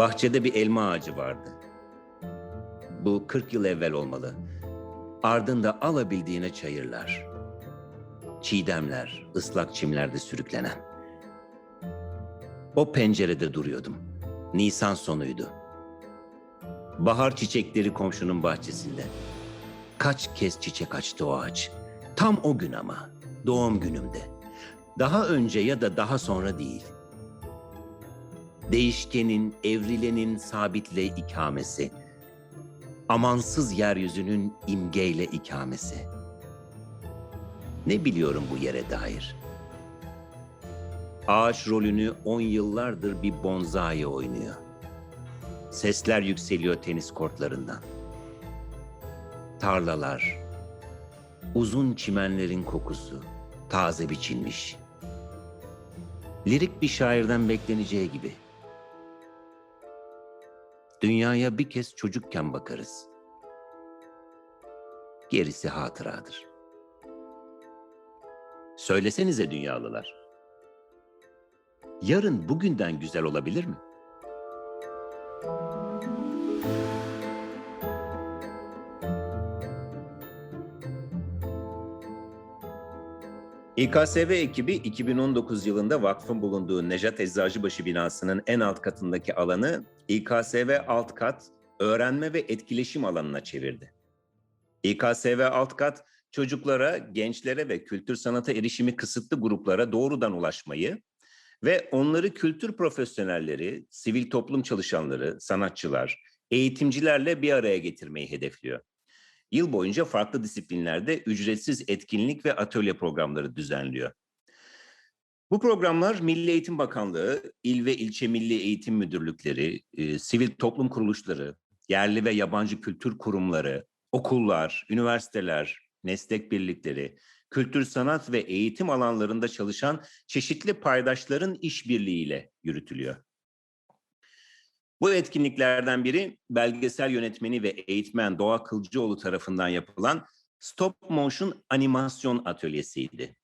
Bahçede bir elma ağacı vardı. Bu 40 yıl evvel olmalı. Ardında alabildiğine çayırlar. Çiğdemler, ıslak çimlerde sürüklenen. O pencerede duruyordum. Nisan sonuydu. Bahar çiçekleri komşunun bahçesinde. Kaç kez çiçek açtı o ağaç. Tam o gün ama, doğum günümde. Daha önce ya da daha sonra değil. Değişkenin, evrilenin sabitle ikamesi. Amansız yeryüzünün imgeyle ikamesi. Ne biliyorum bu yere dair? Ağaç rolünü on yıllardır bir bonzai oynuyor. Sesler yükseliyor tenis kortlarından. Tarlalar, uzun çimenlerin kokusu, taze biçilmiş. Lirik bir şairden bekleneceği gibi. Dünyaya bir kez çocukken bakarız. Gerisi hatıradır. Söylesenize dünyalılar. Yarın bugünden güzel olabilir mi? İKSV ekibi 2019 yılında vakfın bulunduğu Nejat Eczacıbaşı binasının en alt katındaki alanı İKSV alt kat öğrenme ve etkileşim alanına çevirdi. İKSV alt kat çocuklara, gençlere ve kültür sanata erişimi kısıtlı gruplara doğrudan ulaşmayı ve onları kültür profesyonelleri, sivil toplum çalışanları, sanatçılar, eğitimcilerle bir araya getirmeyi hedefliyor. Yıl boyunca farklı disiplinlerde ücretsiz etkinlik ve atölye programları düzenliyor. Bu programlar Milli Eğitim Bakanlığı, il ve ilçe milli eğitim müdürlükleri, e, sivil toplum kuruluşları, yerli ve yabancı kültür kurumları, okullar, üniversiteler, meslek birlikleri, kültür sanat ve eğitim alanlarında çalışan çeşitli paydaşların işbirliğiyle yürütülüyor. Bu etkinliklerden biri belgesel yönetmeni ve eğitmen Doğa Kılcıoğlu tarafından yapılan Stop Motion Animasyon Atölyesi'ydi.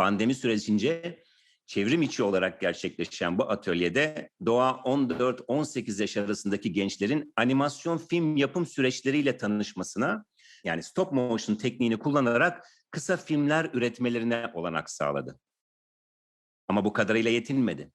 Pandemi sürecince çevrim içi olarak gerçekleşen bu atölyede Doğa 14-18 yaş arasındaki gençlerin animasyon film yapım süreçleriyle tanışmasına yani stop motion tekniğini kullanarak kısa filmler üretmelerine olanak sağladı. Ama bu kadarıyla yetinmedi.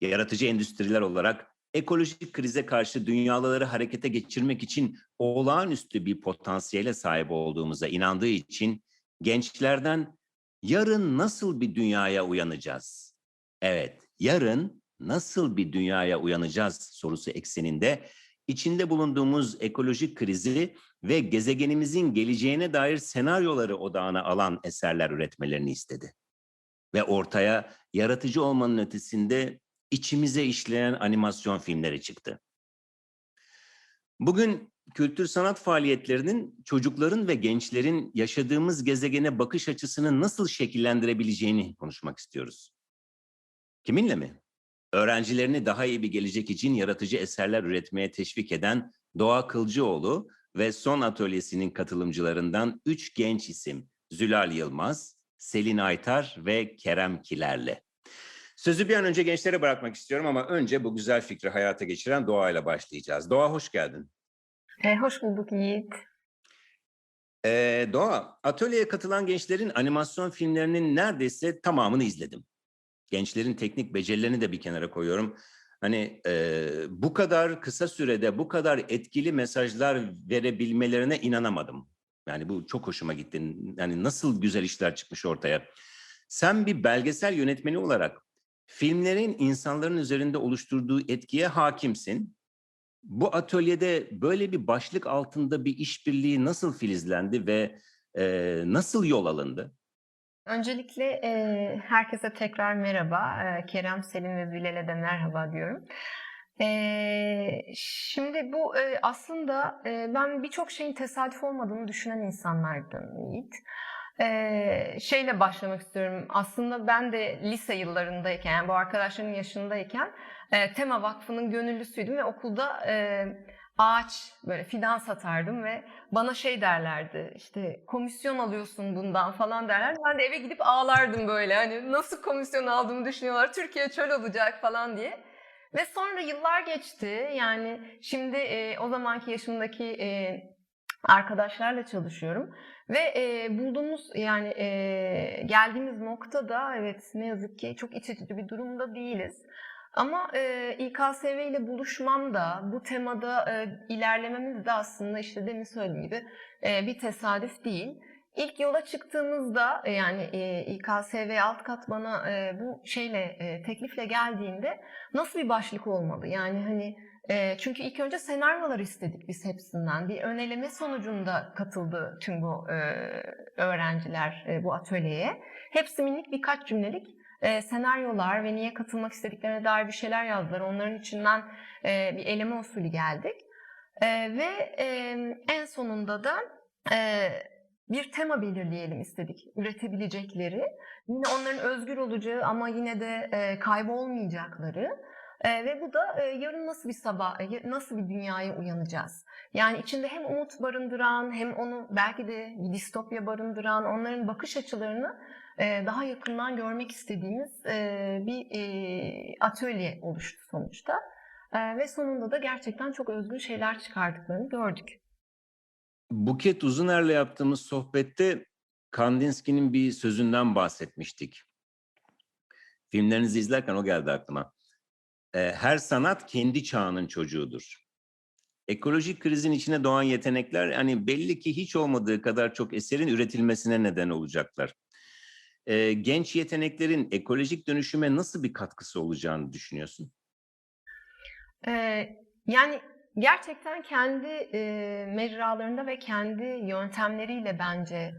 Yaratıcı endüstriler olarak ekolojik krize karşı dünyaları harekete geçirmek için olağanüstü bir potansiyele sahip olduğumuza inandığı için gençlerden yarın nasıl bir dünyaya uyanacağız? Evet, yarın nasıl bir dünyaya uyanacağız sorusu ekseninde içinde bulunduğumuz ekolojik krizi ve gezegenimizin geleceğine dair senaryoları odağına alan eserler üretmelerini istedi. Ve ortaya yaratıcı olmanın ötesinde içimize işleyen animasyon filmleri çıktı. Bugün kültür sanat faaliyetlerinin çocukların ve gençlerin yaşadığımız gezegene bakış açısını nasıl şekillendirebileceğini konuşmak istiyoruz. Kiminle mi? Öğrencilerini daha iyi bir gelecek için yaratıcı eserler üretmeye teşvik eden Doğa Kılcıoğlu ve Son Atölyesi'nin katılımcılarından üç genç isim Zülal Yılmaz, Selin Aytar ve Kerem Kiler'le. Sözü bir an önce gençlere bırakmak istiyorum ama önce bu güzel fikri hayata geçiren Doğa ile başlayacağız. Doğa hoş geldin. E, hoş bulduk Yiğit. Ee, Doğa, atölyeye katılan gençlerin animasyon filmlerinin neredeyse tamamını izledim. Gençlerin teknik becerilerini de bir kenara koyuyorum. Hani e, bu kadar kısa sürede bu kadar etkili mesajlar verebilmelerine inanamadım. Yani bu çok hoşuma gitti. Yani nasıl güzel işler çıkmış ortaya. Sen bir belgesel yönetmeni olarak filmlerin insanların üzerinde oluşturduğu etkiye hakimsin. Bu atölyede böyle bir başlık altında bir işbirliği nasıl filizlendi ve e, nasıl yol alındı? Öncelikle e, herkese tekrar merhaba. E, Kerem, Selim ve Zülal'e de merhaba diyorum. E, şimdi bu e, aslında e, ben birçok şeyin tesadüf olmadığını düşünen insanlardım Yiğit. E, şeyle başlamak istiyorum. Aslında ben de lise yıllarındayken, yani bu arkadaşların yaşındayken e, Tema Vakfı'nın gönüllüsüydüm ve okulda e, ağaç böyle fidan satardım ve bana şey derlerdi işte komisyon alıyorsun bundan falan derler. Ben de eve gidip ağlardım böyle hani nasıl komisyon aldığımı düşünüyorlar Türkiye çöl olacak falan diye. Ve sonra yıllar geçti. Yani şimdi e, o zamanki yaşımdaki e, arkadaşlarla çalışıyorum ve e, bulduğumuz yani e, geldiğimiz noktada evet ne yazık ki çok iç açıcı bir durumda değiliz. Ama e, İKSV ile buluşmam da bu temada e, ilerlememiz de aslında işte demin söylediğim gibi e, bir tesadüf değil. İlk yola çıktığımızda yani İKSV alt kat bana bu şeyle teklifle geldiğinde nasıl bir başlık olmalı? Yani hani çünkü ilk önce senaryolar istedik biz hepsinden. Bir ön eleme sonucunda katıldı tüm bu öğrenciler bu atölyeye. Hepsi minik birkaç cümlelik senaryolar ve niye katılmak istediklerine dair bir şeyler yazdılar. Onların içinden bir eleme usulü geldik. Ve en sonunda da bir tema belirleyelim istedik üretebilecekleri. Yine onların özgür olacağı ama yine de e, kaybolmayacakları. E, ve bu da e, yarın nasıl bir sabah, e, nasıl bir dünyaya uyanacağız? Yani içinde hem umut barındıran hem onu belki de bir distopya barındıran onların bakış açılarını e, daha yakından görmek istediğimiz e, bir e, atölye oluştu sonuçta. E, ve sonunda da gerçekten çok özgün şeyler çıkardıklarını gördük. Buket Uzuner'le yaptığımız sohbette Kandinsky'nin bir sözünden bahsetmiştik. Filmlerinizi izlerken o geldi aklıma. Her sanat kendi çağının çocuğudur. Ekolojik krizin içine doğan yetenekler hani belli ki hiç olmadığı kadar çok eserin üretilmesine neden olacaklar. Genç yeteneklerin ekolojik dönüşüme nasıl bir katkısı olacağını düşünüyorsun? Yani gerçekten kendi e, mecralarında ve kendi yöntemleriyle bence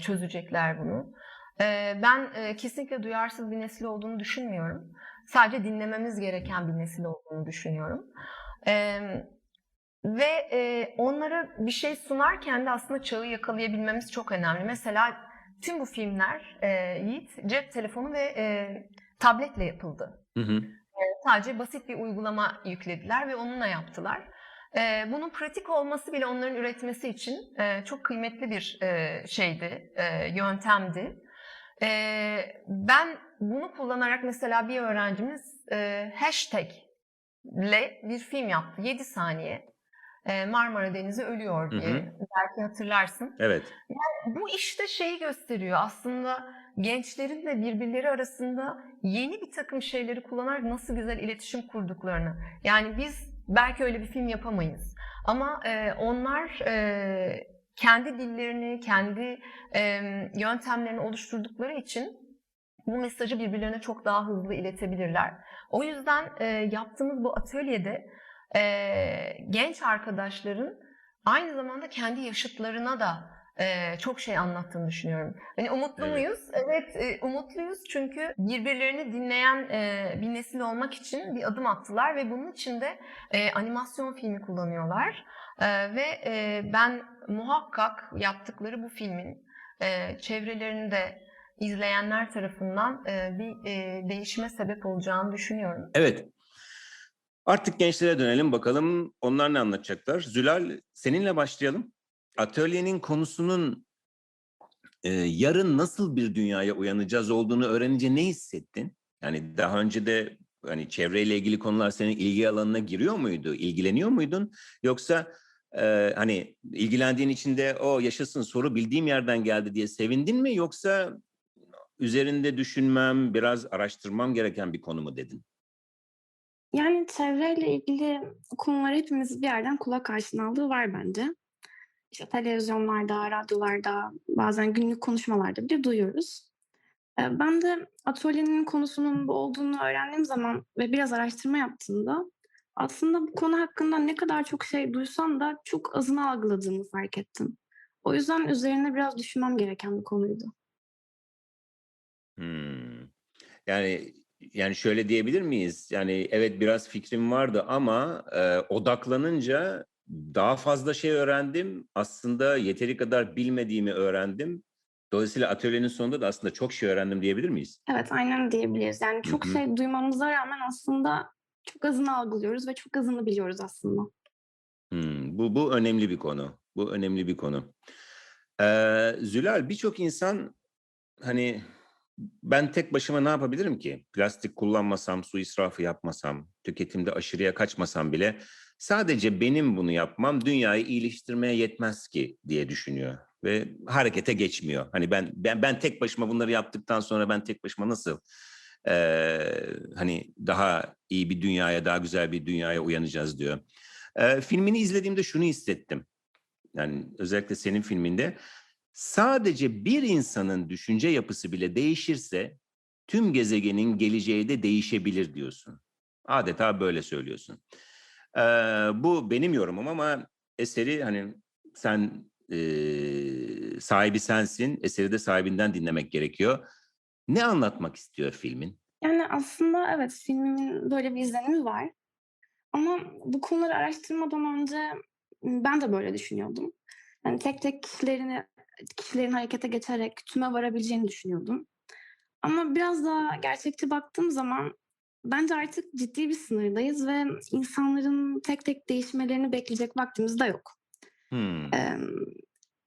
çözecekler bunu. Ben kesinlikle duyarsız bir nesil olduğunu düşünmüyorum. Sadece dinlememiz gereken bir nesil olduğunu düşünüyorum. E, ve e, onlara bir şey sunarken de aslında çağı yakalayabilmemiz çok önemli. Mesela tüm bu filmler e, Yiğit cep telefonu ve e, tabletle yapıldı. Hı hı. Sadece basit bir uygulama yüklediler ve onunla yaptılar. Ee, bunun pratik olması bile onların üretmesi için e, çok kıymetli bir e, şeydi, e, yöntemdi. E, ben bunu kullanarak mesela bir öğrencimiz e, hashtag ile bir film yaptı. 7 saniye. E, Marmara Denizi ölüyor diye. Hı hı. Belki hatırlarsın. Evet. Bu işte şeyi gösteriyor aslında gençlerin de birbirleri arasında yeni bir takım şeyleri kullanarak nasıl güzel iletişim kurduklarını. Yani biz belki öyle bir film yapamayız ama e, onlar e, kendi dillerini, kendi e, yöntemlerini oluşturdukları için bu mesajı birbirlerine çok daha hızlı iletebilirler. O yüzden e, yaptığımız bu atölyede e, genç arkadaşların aynı zamanda kendi yaşıtlarına da e, çok şey anlattığını düşünüyorum. Hani umutlu Evet. muyuz? Evet, e, umutluyuz çünkü birbirlerini dinleyen e, bir nesil olmak için bir adım attılar ve bunun için de e, animasyon filmi kullanıyorlar. E, ve e, ben muhakkak yaptıkları bu filmin e, çevrelerinde izleyenler tarafından e, bir e, değişime sebep olacağını düşünüyorum. Evet. Artık gençlere dönelim bakalım onlar ne anlatacaklar. Zülal seninle başlayalım. Atölyenin konusunun e, yarın nasıl bir dünyaya uyanacağız olduğunu öğrenince ne hissettin? Yani daha önce de hani çevreyle ilgili konular senin ilgi alanına giriyor muydu? İlgileniyor muydun? Yoksa e, hani ilgilendiğin için de o yaşasın soru bildiğim yerden geldi diye sevindin mi? Yoksa üzerinde düşünmem, biraz araştırmam gereken bir konu mu dedin? Yani çevreyle ilgili konular hepimiz bir yerden kulak aşinalığı var bence. İşte televizyonlarda, radyolarda, bazen günlük konuşmalarda bile duyuyoruz. Eee, ben de atölyenin konusunun bu olduğunu öğrendiğim zaman ve biraz araştırma yaptığımda aslında bu konu hakkında ne kadar çok şey duysam da çok azını algıladığımı fark ettim. O yüzden üzerine biraz düşünmem gereken bir konuydu. Yani yani şöyle diyebilir miyiz? Yani evet biraz fikrim vardı ama, eee, odaklanınca daha fazla şey öğrendim. Aslında yeteri kadar bilmediğimi öğrendim. Dolayısıyla atölyenin sonunda da aslında çok şey öğrendim diyebilir miyiz? Evet, aynen diyebiliriz. Yani çok hı. şey duymamıza rağmen aslında çok azını algılıyoruz ve çok azını biliyoruz aslında. Hımm. Bu bu önemli bir konu. Bu önemli bir konu. Eee, Zülal birçok insan hani ben tek başıma ne yapabilirim ki? Plastik kullanmasam, su israfı yapmasam, tüketimde aşırıya kaçmasam bile sadece benim bunu yapmam dünyayı iyileştirmeye yetmez ki diye düşünüyor ve harekete geçmiyor. Hani ben ben ben tek başıma bunları yaptıktan sonra ben tek başıma nasıl eee, hani daha iyi bir dünyaya, daha güzel bir dünyaya uyanacağız diyor. Eee, filmini izlediğimde şunu hissettim. Yani özellikle senin filminde sadece bir insanın düşünce yapısı bile değişirse tüm gezegenin geleceği de değişebilir diyorsun. Adeta böyle söylüyorsun. Eee, bu benim yorumum ama eseri hani sen eee, sahibi sensin, eseri de sahibinden dinlemek gerekiyor. Ne anlatmak istiyor filmin? Yani aslında evet filmimin böyle bir izlenimi var. Ama bu konuları araştırmadan önce ben de böyle düşünüyordum. Yani tek tek kişilerini, kişilerin harekete geçerek tüme varabileceğini düşünüyordum. Ama biraz daha gerçekçi baktığım zaman bence artık ciddi bir sınırdayız ve insanların tek tek değişmelerini bekleyecek vaktimiz de yok. Hmm. Emm,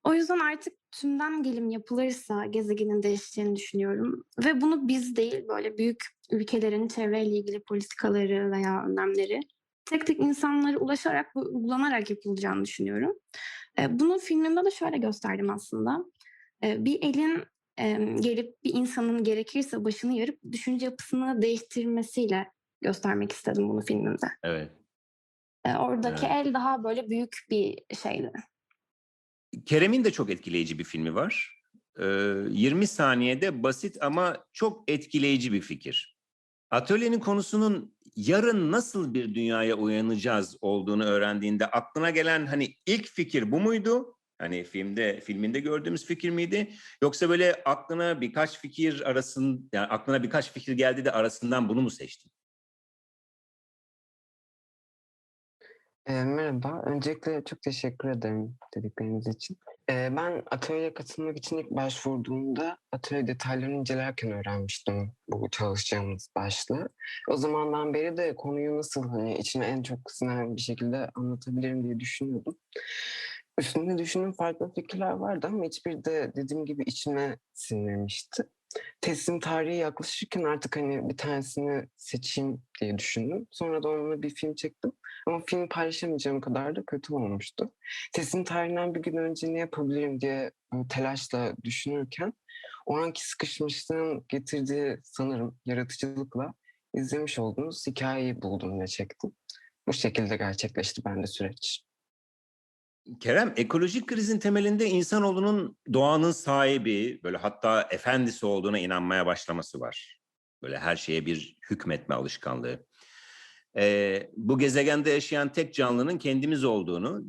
o yüzden artık tümden gelim yapılırsa gezegenin değişeceğini düşünüyorum ve bunu biz değil, böyle büyük ülkelerin çevreyle ilgili politikaları veya önlemleri tek tek insanlara ulaşarak ve uygulanarak yapılacağını düşünüyorum. Bunu filmimde de şöyle gösterdim aslında. Bir elin, gelip bir insanın gerekirse başını yarıp düşünce yapısını değiştirmesiyle göstermek istedim bunu filmimde. Evet. Oradaki Evet. el daha böyle büyük bir şeydi. Kerem'in de çok etkileyici bir filmi var. Eee, 20 saniyede basit ama çok etkileyici bir fikir. Atölyenin konusunun yarın nasıl bir dünyaya uyanacağız olduğunu öğrendiğinde aklına gelen hani ilk fikir bu muydu? Hani filmde filminde gördüğümüz fikir miydi? Yoksa böyle aklına birkaç fikir arasın yani aklına birkaç fikir geldi de arasından bunu mu seçtin? Eee, merhaba. Öncelikle çok teşekkür ederim dedikleriniz için. Ben atölyeye katılmak için ilk başvurduğumda atölye detaylarını incelerken öğrenmiştim bu çalışacağımız başlığı. O zamandan beri de konuyu nasıl hani içime en çok sinen bir şekilde anlatabilirim diye düşünüyordum. Üstünde düşündüğüm farklı fikirler vardı ama hiçbiri de dediğim gibi içime sinmemişti. Teslim tarihi yaklaşırken artık hani bir tanesini seçeyim diye düşündüm. Sonra da onunla bir film çektim. Ama film paylaşamayacağım kadar da kötü olmuştu. Teslim tarihinden bir gün önce ne yapabilirim diye böyle telaşla düşünürken o anki sıkışmışlığın getirdiği sanırım yaratıcılıkla izlemiş olduğunuz hikayeyi buldum ve çektim. Bu şekilde gerçekleşti bende süreç. Kerem, ekolojik krizin temelinde insanoğlunun doğanın sahibi, böyle hatta efendisi olduğuna inanmaya başlaması var. Böyle her şeye bir hükmetme alışkanlığı. Bu gezegende yaşayan tek canlının kendimiz olduğunu,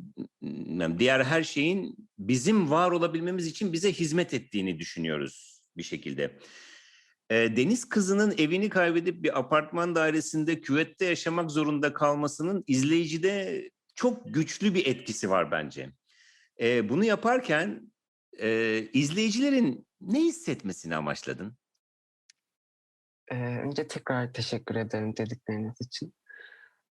diğer her şeyin bizim var olabilmemiz için bize hizmet ettiğini düşünüyoruz bir şekilde. Deniz kızının evini kaybedip bir apartman dairesinde küvette yaşamak zorunda kalmasının izleyicide çok güçlü bir etkisi var bence. Bunu yaparken izleyicilerin ne hissetmesini amaçladın? Önce tekrar teşekkür ederim dedikleriniz için.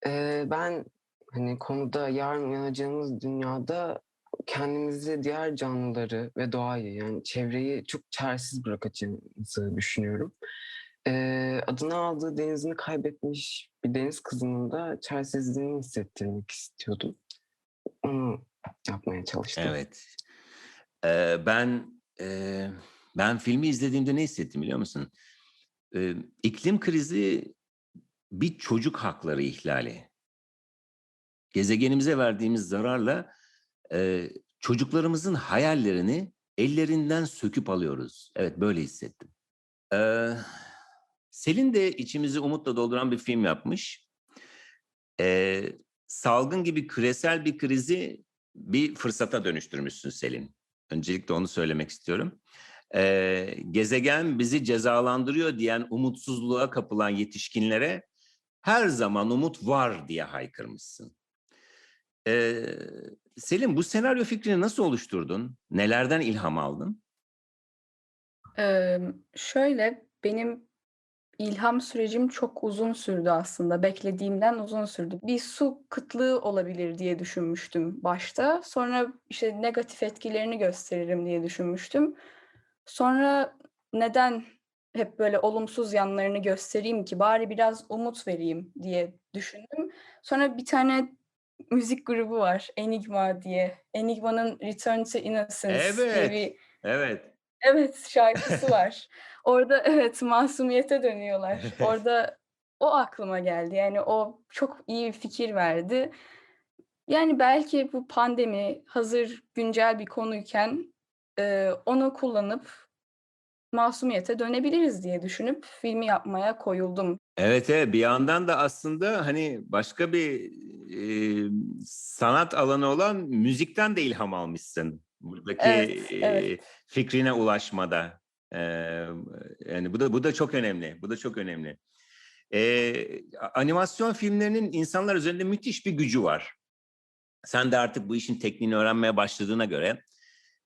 Eee, ben hani konuda yarın uyanacağımız dünyada kendimizi, diğer canlıları ve doğayı yani çevreyi çok çaresiz bırakacağımızı düşünüyorum. Eee, adını aldığı denizini kaybetmiş bir deniz kızının da çaresizliğini hissettirmek istiyordum. Onu yapmaya çalıştım. Evet. Ee, ben e, ben filmi izlediğimde ne hissettim biliyor musun? Ee, iklim krizi bir çocuk hakları ihlali. Gezegenimize verdiğimiz zararla e, çocuklarımızın hayallerini ellerinden söküp alıyoruz. Evet böyle hissettim. Ee, Selin de içimizi umutla dolduran bir film yapmış. Ee, salgın gibi küresel bir krizi bir fırsata dönüştürmüşsün Selin. Öncelikle onu söylemek istiyorum. Ee, gezegen bizi cezalandırıyor diyen umutsuzluğa kapılan yetişkinlere her zaman umut var diye haykırmışsın. Ee, Selin bu senaryo fikrini nasıl oluşturdun? Nelerden ilham aldın? Emm, şöyle, benim ilham sürecim çok uzun sürdü aslında. Beklediğimden uzun sürdü. Bir su kıtlığı olabilir diye düşünmüştüm başta. Sonra, işte, negatif etkilerini gösteririm diye düşünmüştüm. Sonra neden hep böyle olumsuz yanlarını göstereyim ki bari biraz umut vereyim diye düşündüm. Sonra bir tane müzik grubu var Enigma diye. Enigma'nın Return to Innocence diye Evet. bir Evet. Evet, şarkısı var. Orada evet masumiyete dönüyorlar. Orada o aklıma geldi. Yani o çok iyi bir fikir verdi. Yani belki bu pandemi hazır güncel bir konuyken e, onu kullanıp masumiyete dönebiliriz diye düşünüp filmi yapmaya koyuldum. Evet, evet. Bir yandan da aslında hani başka bir e, sanat alanı olan müzikten de ilham almışsın. Buradaki Evet, e, evet. fikrine ulaşmada. E, yani bu da bu da çok önemli. Bu da çok önemli. E, animasyon filmlerinin insanlar üzerinde müthiş bir gücü var. Sen de artık bu işin tekniğini öğrenmeye başladığına göre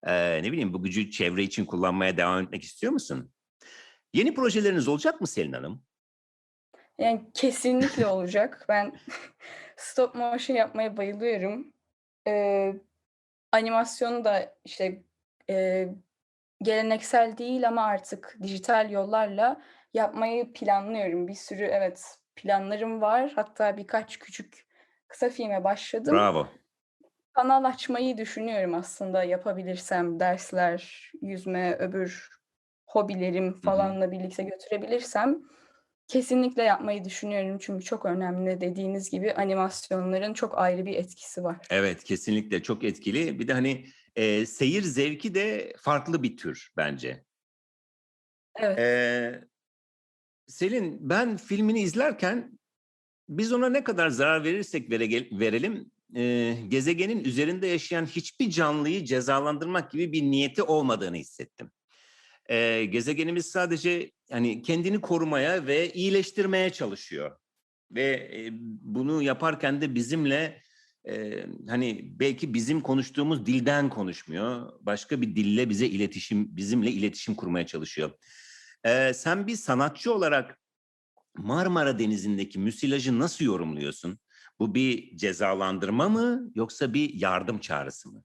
e, ne bileyim bu gücü çevre için kullanmaya devam etmek istiyor musun? Yeni projeleriniz olacak mı Selin Hanım? Yani kesinlikle olacak. Ben stop motion yapmaya bayılıyorum. Ee, animasyonu da işte e, geleneksel değil ama artık dijital yollarla yapmayı planlıyorum. Bir sürü evet planlarım var. Hatta birkaç küçük kısa filme başladım. Bravo. Kanal açmayı düşünüyorum aslında yapabilirsem dersler, yüzme, öbür hobilerim falanla birlikte götürebilirsem kesinlikle yapmayı düşünüyorum. Çünkü çok önemli dediğiniz gibi animasyonların çok ayrı bir etkisi var. Evet kesinlikle çok etkili. Bir de hani e, seyir zevki de farklı bir tür bence. Evet. E, Selin ben filmini izlerken biz ona ne kadar zarar verirsek vere- verelim e, gezegenin üzerinde yaşayan hiçbir canlıyı cezalandırmak gibi bir niyeti olmadığını hissettim. E, gezegenimiz sadece hani kendini korumaya ve iyileştirmeye çalışıyor. Ve e, bunu yaparken de bizimle e, hani belki bizim konuştuğumuz dilden konuşmuyor. Başka bir dille bize iletişim, bizimle iletişim kurmaya çalışıyor. E, sen bir sanatçı olarak Marmara Denizi'ndeki müsilajı nasıl yorumluyorsun? Bu bir cezalandırma mı yoksa bir yardım çağrısı mı?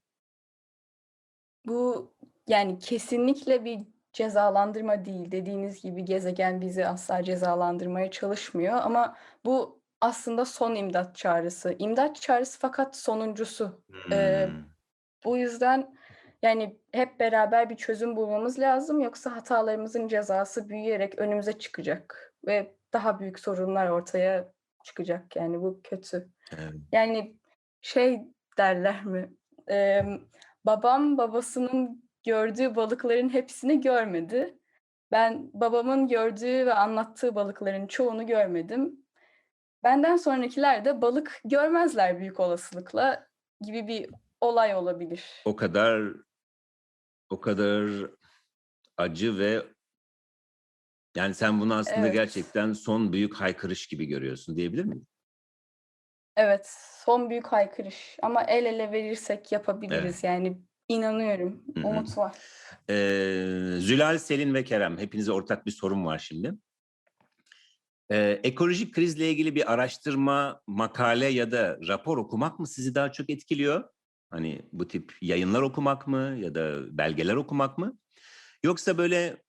Bu yani kesinlikle bir cezalandırma değil. Dediğiniz gibi gezegen bizi asla cezalandırmaya çalışmıyor ama bu aslında son imdat çağrısı. İmdat çağrısı fakat sonuncusu. Ee, Hmm. Bu yüzden yani hep beraber bir çözüm bulmamız lazım yoksa hatalarımızın cezası büyüyerek önümüze çıkacak ve daha büyük sorunlar ortaya çıkacak. Yani bu kötü. Evet. Yani şey derler mi? Eee, babam babasının gördüğü balıkların hepsini görmedi. Ben babamın gördüğü ve anlattığı balıkların çoğunu görmedim. Benden sonrakiler de balık görmezler büyük olasılıkla gibi bir olay olabilir. O kadar o kadar acı ve yani sen bunu aslında Evet. gerçekten son büyük haykırış gibi görüyorsun diyebilir miyim? Evet, son büyük haykırış ama el ele verirsek yapabiliriz. Evet. Yani inanıyorum, Hı hı. umut var. Ee, Zülal, Selin ve Kerem hepinize ortak bir sorum var şimdi. Ee, ekolojik krizle ilgili bir araştırma, makale ya da rapor okumak mı sizi daha çok etkiliyor? Hani bu tip yayınlar okumak mı ya da belgeler okumak mı? Yoksa böyle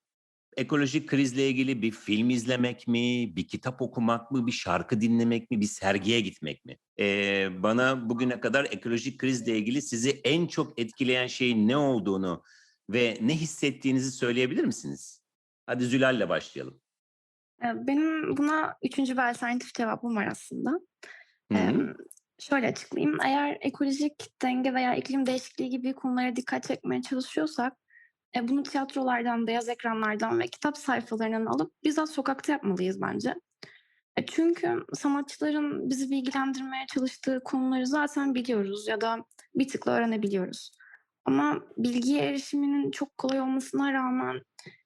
ekolojik krizle ilgili bir film izlemek mi, bir kitap okumak mı, bir şarkı dinlemek mi, bir sergiye gitmek mi? Ee, bana bugüne kadar ekolojik krizle ilgili sizi en çok etkileyen şeyin ne olduğunu ve ne hissettiğinizi söyleyebilir misiniz? Hadi Zülal'le başlayalım. Ee, Benim buna üçüncü bir alternatif cevabım var aslında. Ee, şöyle açıklayayım. Eğer ekolojik denge veya iklim değişikliği gibi konulara dikkat çekmeye çalışıyorsak e, bunu tiyatrolardan, beyaz ekranlardan ve kitap sayfalarından alıp bizzat sokakta yapmalıyız bence. E, çünkü sanatçıların bizi bilgilendirmeye çalıştığı konuları zaten biliyoruz ya da bir tıkla öğrenebiliyoruz. Ama bilgiye erişiminin çok kolay olmasına rağmen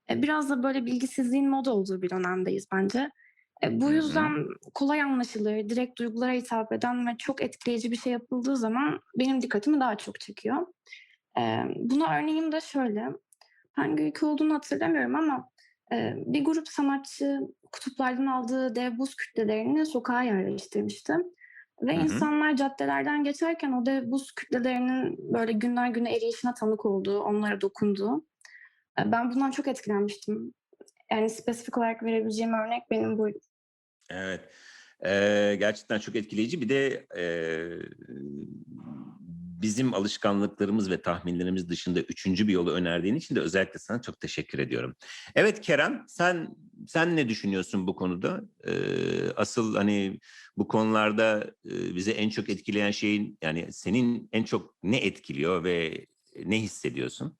e, biraz da böyle bilgisizliğin moda olduğu bir dönemdeyiz bence. E, bu yüzden kolay anlaşılır, direkt duygulara hitap eden ve çok etkileyici bir şey yapıldığı zaman benim dikkatimi daha çok çekiyor. E, buna örneğim de şöyle. Hangi ülke olduğunu hatırlamıyorum ama e, bir grup sanatçı kutuplardan aldığı dev buz kütlelerini sokağa yerleştirmişti. Ve Hı hı. insanlar caddelerden geçerken o dev buz kütlelerinin böyle günden güne eriyişine tanık olduğu, onlara dokunduğu. E, Ben bundan çok etkilenmiştim. Yani spesifik olarak verebileceğim örnek benim buydu. Evet. Ee, gerçekten çok etkileyici. Bir de e, bizim alışkanlıklarımız ve tahminlerimiz dışında üçüncü bir yolu önerdiğin için de özellikle sana çok teşekkür ediyorum. Evet Kerem, sen sen ne düşünüyorsun bu konuda? Ee, asıl hani bu konularda e, bize en çok etkileyen şeyin yani senin en çok ne etkiliyor ve ne hissediyorsun?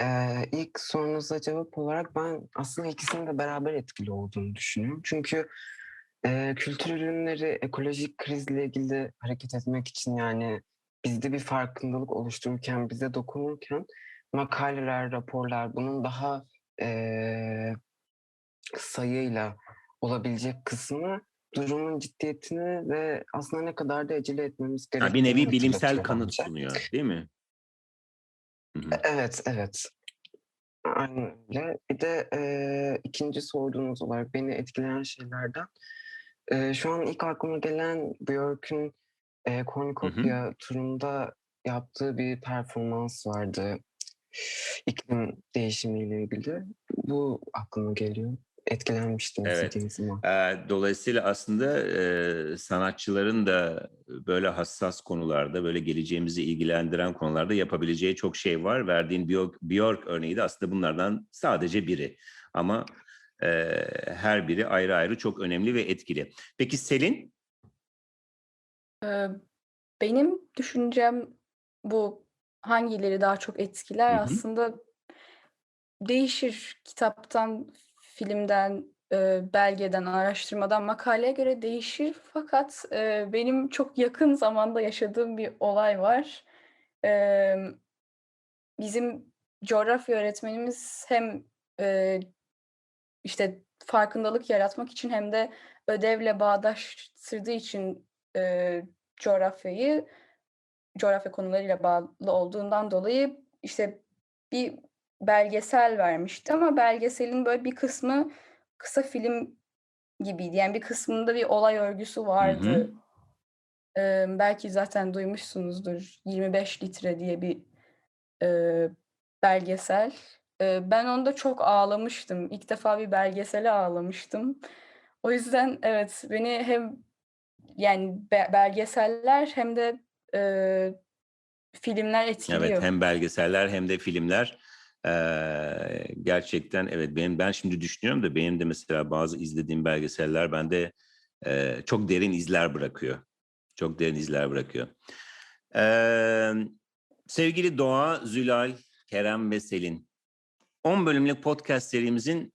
Ee, ilk sorunuza cevap olarak ben aslında ikisinin de beraber etkili olduğunu düşünüyorum. Çünkü e, kültür ürünleri ekolojik krizle ilgili hareket etmek için yani bizde bir farkındalık oluştururken, bize dokunurken makaleler, raporlar bunun daha e, sayıyla olabilecek kısmı durumun ciddiyetini ve aslında ne kadar da acele etmemiz gerektiğini bir nevi bilimsel kanıt bence. sunuyor, değil mi? Evet, evet. Aynen öyle. Bir de eee, ikinci sorduğunuz olarak beni etkileyen şeylerden eee, şu an ilk aklıma gelen Björk'ün eee Cornucopia turunda yaptığı bir performans vardı. İklim değişimiyle ilgili. Bu aklıma geliyor. Etkilenmiştim Evet. Eee, Dolayısıyla aslında eee, sanatçıların da böyle hassas konularda, böyle geleceğimizi ilgilendiren konularda yapabileceği çok şey var. Verdiğin Björk, Björk örneği de aslında bunlardan sadece biri. Ama eee, her biri ayrı ayrı çok önemli ve etkili. Peki Selin? Benim düşüncem bu hangileri daha çok etkiler Hı hı. aslında değişir kitaptan, filmden, e, belgeden, araştırmadan, makaleye göre değişir. Fakat e, benim çok yakın zamanda yaşadığım bir olay var. Bizim coğrafya öğretmenimiz hem e, işte farkındalık yaratmak için hem de ödevle bağdaştırdığı için e, coğrafyayı coğrafya konularıyla bağlı olduğundan dolayı işte bir belgesel vermişti ama belgeselin böyle bir kısmı kısa film gibiydi. Yani bir kısmında bir olay örgüsü vardı. Eee, belki zaten duymuşsunuzdur. 25 litre diye bir eee, belgesel. Ben onda çok ağlamıştım. İlk defa bir belgesele ağlamıştım. O yüzden evet beni hem yani be- belgeseller hem de eee, filmler Evet, etkiliyor. hem belgeseller hem de filmler. Eee, gerçekten evet benim ben şimdi düşünüyorum da benim de mesela bazı izlediğim belgeseller bende eee, çok derin izler bırakıyor. Çok derin izler bırakıyor. Eee, sevgili Doğa, Zülal, Kerem ve Selin. 10 bölümlük podcast serimizin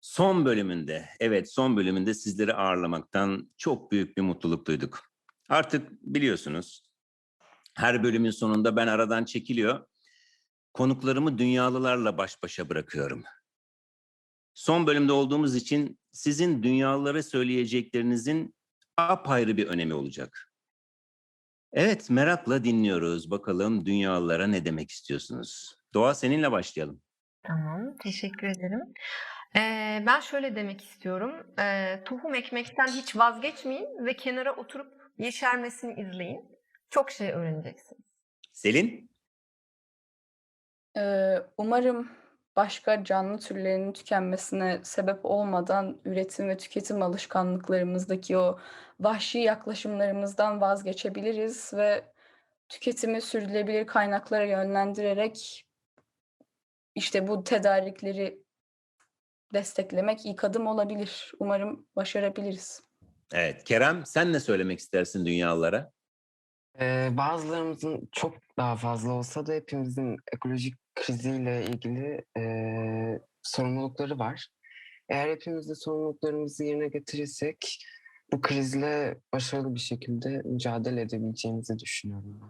son bölümünde, evet son bölümünde sizleri ağırlamaktan çok büyük bir mutluluk duyduk. Artık biliyorsunuz her bölümün sonunda ben aradan çekiliyor. Konuklarımı dünyalılarla baş başa bırakıyorum. Son bölümde olduğumuz için sizin dünyalılara söyleyeceklerinizin apayrı bir önemi olacak. Evet, merakla dinliyoruz. Bakalım dünyalılara ne demek istiyorsunuz? Doğa seninle başlayalım. Tamam, teşekkür ederim. Ee, ben şöyle demek istiyorum. Ee, tohum ekmekten hiç vazgeçmeyin ve kenara oturup yeşermesini izleyin. Çok şey öğreneceksiniz. Selin? Eee, umarım başka canlı türlerinin tükenmesine sebep olmadan üretim ve tüketim alışkanlıklarımızdaki o vahşi yaklaşımlarımızdan vazgeçebiliriz ve tüketimi sürdürülebilir kaynaklara yönlendirerek işte bu tedarikleri desteklemek ilk adım olabilir. Umarım başarabiliriz. Evet, Kerem sen ne söylemek istersin dünyalılara? Eee, bazılarımızın çok daha fazla olsa da hepimizin ekolojik kriziyle ilgili eee, sorumlulukları var. Eğer hepimiz de sorumluluklarımızı yerine getirirsek bu krizle başarılı bir şekilde mücadele edebileceğimizi düşünüyorum.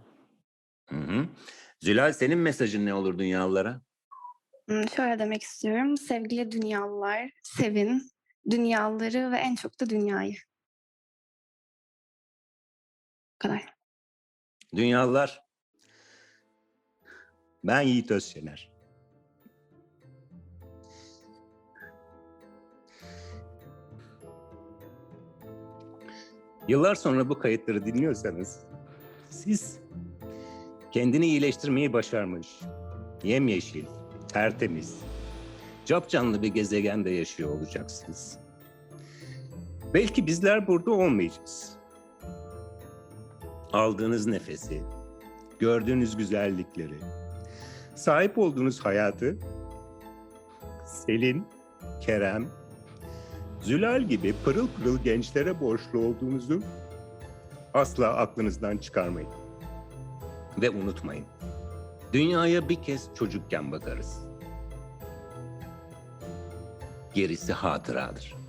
Hı hı. Zülal senin mesajın ne olur dünyalılara? Şöyle demek istiyorum. Sevgili dünyalılar, sevin dünyalıları ve en çok da dünyayı. Bu kadar. Dünyalılar. Ben Yiğit Özşener. Yıllar sonra bu kayıtları dinliyorsanız siz kendini iyileştirmeyi başarmış, yemyeşil, tertemiz, capcanlı bir gezegende yaşıyor olacaksınız. Belki bizler burada olmayacağız. Aldığınız nefesi, gördüğünüz güzellikleri, sahip olduğunuz hayatı Selin, Kerem, Zülal gibi pırıl pırıl gençlere borçlu olduğunuzu asla aklınızdan çıkarmayın. Ve unutmayın. Dünyaya bir kez çocukken bakarız. Gerisi hatıradır.